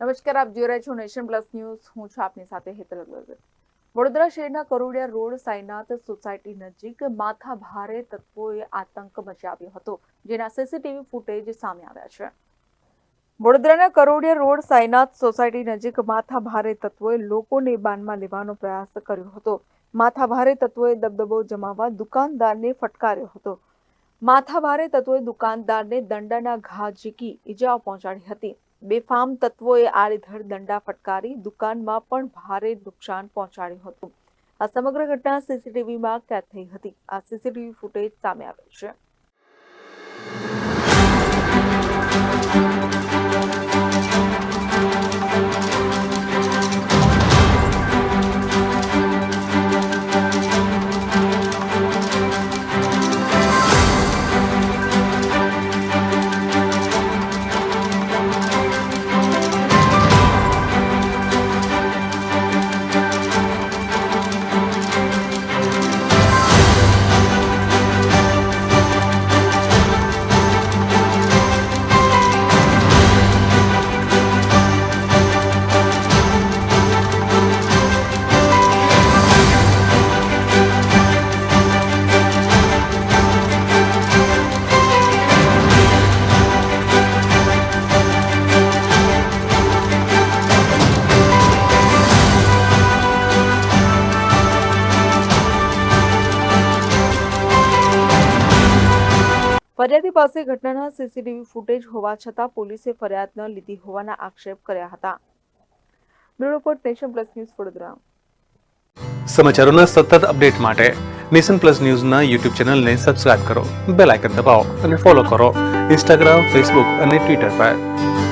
નમસ્કાર, આપ જોઈ રહ્યા છો નેશન પ્લસ ન્યૂઝ. હું છું આપની સાથે હેતલ અગ્રવાલ. વડોદરા શહેરના કરોડિયા રોડ સાઈનાથ સોસાયટી નજીક માથા ભારે તત્વોએ આતંક મચાવ્યો હતો, જેના સીસીટીવી ફૂટેજ સામે આવ્યા છે. વડોદરાના કરોડિયા રોડ સાઈનાથ સોસાયટી નજીક માથા ભારે તત્વોએ લોકોને બાનમાં લેવાનો પ્રયાસ કર્યો હતો. માથા ભારે તત્વોએ દબદબો જમાવવા દુકાનદારને ફટકાર્યો હતો. માથા ભારે તત્વોએ દુકાનદારને દંડાના ઘા ઝીકી ઈજાઓ પહોંચાડી હતી. બેફામ તત્વોએ આડેધડ દંડા ફટકારી દુકાનમાં પણ ભારે નુકસાન પહોંચાડ્યું હતું. આ સમગ્ર ઘટના સીસીટીવીમાં કેદ થઈ હતી. આ સીસીટીવી ફૂટેજ સામે આવે છે. ફરિયાદી પાસે ઘટનાના સીસીટીવી ફૂટેજ હોવા છતાં પોલીસે ફરિયાદ ન લીધી હોવાના આક્ષેપ કર્યા હતા. Bureau report Nation plus news Vadodara. સમાચારોના સતત અપડેટ માટે નેશન પ્લસ ન્યૂઝના યુટ્યુબ ચેનલને સબસ્ક્રાઇબ કરો, બેલ આઇકન દબાવો અને ફોલો કરો. ઇન્સ્ટાગ્રામ, ફેસબુક અને ટ્વિટર પર.